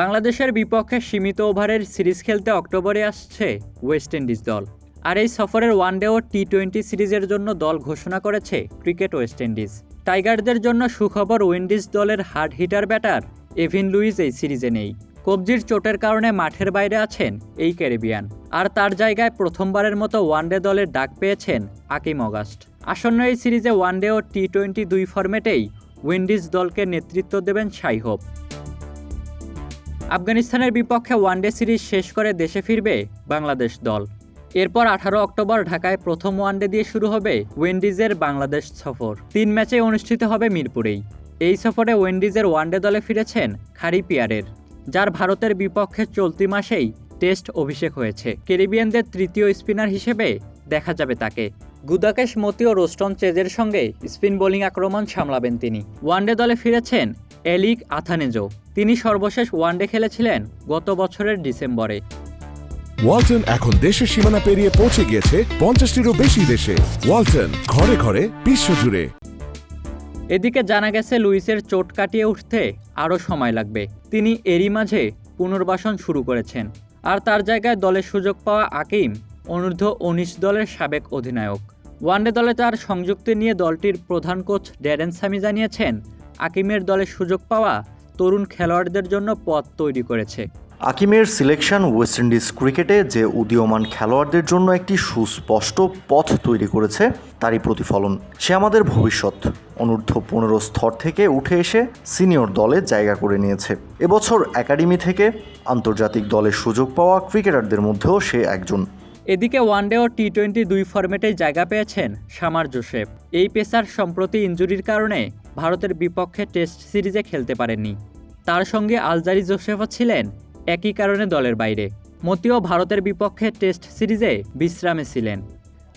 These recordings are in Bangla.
বাংলাদেশের বিপক্ষে সীমিত ওভারের সিরিজ খেলতে অক্টোবরে আসছে ওয়েস্ট ইন্ডিজ দল। আর এই সফরের ওয়ানডে ও টি টোয়েন্টি সিরিজের জন্য দল ঘোষণা করেছে ক্রিকেট ওয়েস্ট ইন্ডিজ। টাইগারদের জন্য সুখবর উইন্ডিজ দলের hard hitter batter Evin Lewis এই সিরিজে নেই। কবজির চোটের কারণে মাঠের বাইরে আছেন এই ক্যারিবিয়ান। আর তার জায়গায় প্রথমবারের মতো ওয়ানডে দলের ডাক পেয়েছেন আকিম অগাস্ট। আসন্ন এই সিরিজে ওয়ানডে ও টি টোয়েন্টি দুই ফরম্যাটেই উইন্ডিজ দলকে নেতৃত্ব দেবেন সাই হোপ আফগানিস্তানের বিপক্ষে ওয়ানডে সিরিজ শেষ করে দেশে ফিরবে বাংলাদেশ দল। এরপর আঠারো অক্টোবর ঢাকায় প্রথম ওয়ানডে দিয়ে শুরু হবে উইন্ডিজের বাংলাদেশ সফর। তিন ম্যাচে অনুষ্ঠিত হবে মিরপুরেই। এই সফরে উইন্ডিজের ওয়ানডে দলে ফিরেছেন খারি পিয়ারের, যার ভারতের বিপক্ষে চলতি মাসেই টেস্ট অভিষেক হয়েছে। ক্যারিবিয়ানদের তৃতীয় স্পিনার হিসেবে দেখা যাবে তাকে। গুদাকেশ মতি ও রোস্টন চেজের সঙ্গে স্পিন বোলিং আক্রমণ সামলাবেন তিনি। ওয়ানডে দলে ফিরেছেন এলিক আথানেজো। তিনি সর্বশেষ ওয়ানডে খেলেছিলেন গত বছরের ডিসেম্বরে। ওয়ালটন এখন দেশের সীমানা পেরিয়ে পৌঁছে গিয়েছে পঞ্চাশটিরও বেশি দেশে। ওয়ালটন ঘরে ঘরে বিশ্বজুড়ে। এদিকে জানা গেছে লুইসের চোট কাটিয়ে উঠতে আরও সময় লাগবে। তিনি এরই মাঝে পুনর্বাসন শুরু করেছেন। আর তার জায়গায় দলের সুযোগ পাওয়া আকিম অনূর্ধ্ব উনিশ দলের সাবেক অধিনায়ক। ওয়ানডে দলে তার সংযুক্তি নিয়ে দলটির প্রধান কোচ ড্যারেন সামি জানিয়েছেন আকিমের দলে সুযোগ পাওয়া তরুণ খেলোয়াড়দের জন্য পথ তৈরি করেছে। আকিমের সিলেকশন ওয়েস্ট ইন্ডিজ ক্রিকেটে যে উদীয়মান খেলোয়াড়দের জন্য একটি সুস্পষ্ট পথ তৈরি করেছে তারই প্রতিফলন। সে আমাদের ভবিষ্যৎ। অনূর্ধ্ব পনেরো স্তর থেকে উঠে এসে সিনিয়র দলে জায়গা করে নিয়েছে। এবছর একাডেমি থেকে আন্তর্জাতিক দলের সুযোগ পাওয়া ক্রিকেটারদের মধ্যেও সে একজন। এদিকে ওয়ানডে ও টি টোয়েন্টি দুই ফরম্যাটেই জায়গা পেয়েছেন সামার জোসেফ। এই পেসার সম্প্রতি ইঞ্জুরির কারণে ভারতের বিপক্ষে টেস্ট সিরিজে খেলতে পারেননি। তার সঙ্গে আলজারি জোসেফও ছিলেন একই কারণে দলের বাইরে। মতিও ভারতের বিপক্ষে টেস্ট সিরিজে বিশ্রামে ছিলেন।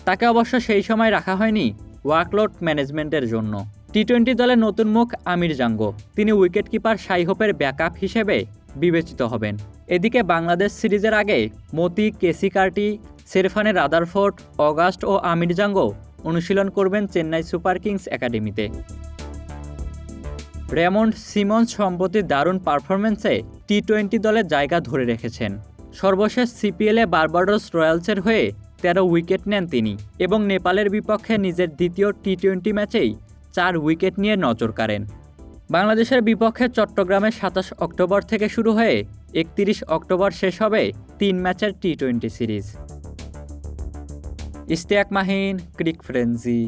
তাকে অবশ্য সেই সময় রাখা হয়নি ওয়ার্কলোড ম্যানেজমেন্টের জন্য। টি টোয়েন্টি দলের নতুন মুখ আমির জাঙ্গো। তিনি উইকেটকিপার সাইহোপের ব্যাকআপ হিসেবে বিবেচিত হবেন। এদিকে বাংলাদেশ সিরিজের আগে মতি, কেসি কার্টি, সেরফানের রাদারফোর্ড, অগাস্ট ও আমির জাঙ্গো অনুশীলন করবেন চেন্নাই সুপার কিংস একাডেমিতে। রেমন্ড সিমন্স সম্প্রতি দারুণ পারফরমেন্সে টি টোয়েন্টি দলে জায়গা ধরে রেখেছেন। সর্বশেষ সিপিএলে বারবাডোস রয়্যালসের হয়ে তেরো উইকেট নেন তিনি এবং নেপালের বিপক্ষে নিজের দ্বিতীয় টি টোয়েন্টি ম্যাচেই চার উইকেট নিয়ে নজর কাড়েন। বাংলাদেশের বিপক্ষে চট্টগ্রামে সাতাশ অক্টোবর থেকে শুরু হয়ে একত্রিশ অক্টোবর শেষ হবে তিন ম্যাচের T twenty series. Ishtiaq Mahin, Cricfrenzy.